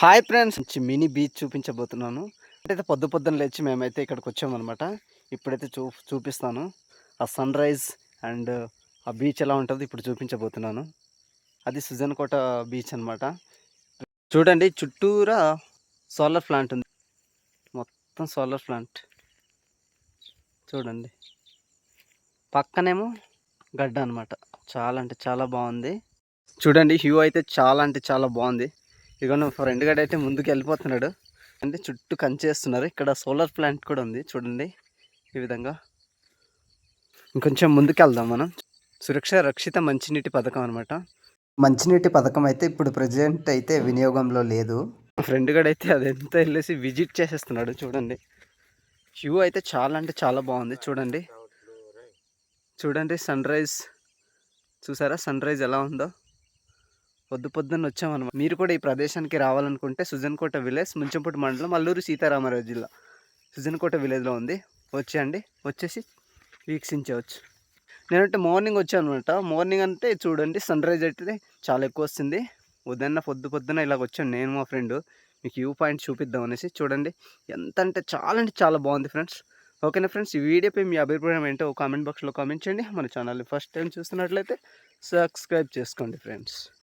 Hi friends మంచి mini beach చూపించబోతున్నాను. అంటే పొద్దు పొద్దున లేచి మేమైతే ఇక్కడికి వచ్చామన్నమాట. ఇప్పుడైతే చూ చూపిస్తాను. ఆ సన్ రైజ్ అండ్ ఆ బీచ్ ఎలా ఉంటుందో ఇప్పుడు చూపించబోతున్నాను. అది సుజన్కోట బీచ్ అనమాట చూడండి చుట్టూరా సోలార్ ప్లాంట్ ఉంది. మొత్తం సోలార్ ప్లాంట్ చూడండి. పక్కనేమో గడ్డ అనమాట చాలా అంటే చాలా బాగుంది. చూడండి హ్యూ అయితే చాలా అంటే చాలా బాగుంది. నా ఫ్రెండ్ గడ్ అయితే ముందుకు వెళ్ళిపోతున్నాడు. అంటే చుట్టూ కంచేస్తున్నారు ఇక్కడ సోలార్ ప్లాంట్ కూడా ఉంది. చూడండి. ఈ విధంగా. ఇంకొంచెం ముందుకు వెళ్దాం మనం. సురక్ష రక్షిత మంచినీటి పథకం అనమాట మంచినీటి పథకం అయితే ఇప్పుడు ప్రజెంట్ అయితే వినియోగంలో లేదు. ఫ్రెండ్ గడ్ అయితే అదంతా వెళ్ళేసి విజిట్ చేసేస్తున్నాడు చూడండి. వ్యూ అయితే చాలా అంటే చాలా బాగుంది. చూడండి. చూడండి సన్ రైజ్ చూసారా? సన్ రైజ్ ఎలా ఉందో? పొద్దు పొద్దున్న వచ్చామన్నమాట. మీరు కూడా ఈ ప్రదేశానికి రావాలనుకుంటే సుజన్కోట విలేజ్ ముంచంపూటి మండలం అల్లూరు సీతారామరాజు జిల్లా. సుజన్కోట విలేజ్లో ఉంది. వచ్చేయండి. వచ్చేసి వీక్షించవచ్చు. నేనంటే మార్నింగ్ వచ్చాను అనమాట మార్నింగ్ అంటే చూడండి సన్ రైజ్ అయితే చాలా ఎక్కువ వస్తుంది. ఉదయాన్న పొద్దు పొద్దున ఇలాగ వచ్చాను నేను మా ఫ్రెండ్ మీకు వ్యూ పాయింట్ చూపిద్దాం అనేసి. చూడండి ఎంత అంటే చాలా అంటే చాలా బాగుంది ఫ్రెండ్స్ ఓకేనా ఫ్రెండ్స్ ఈ వీడియోపై మీ అభిప్రాయం ఏంటో కామెంట్ బాక్స్లో కామెంట్ చేయండి. మన ఛానల్ని ఫస్ట్ టైం చూస్తున్నట్లయితే సబ్స్క్రైబ్ చేసుకోండి ఫ్రెండ్స్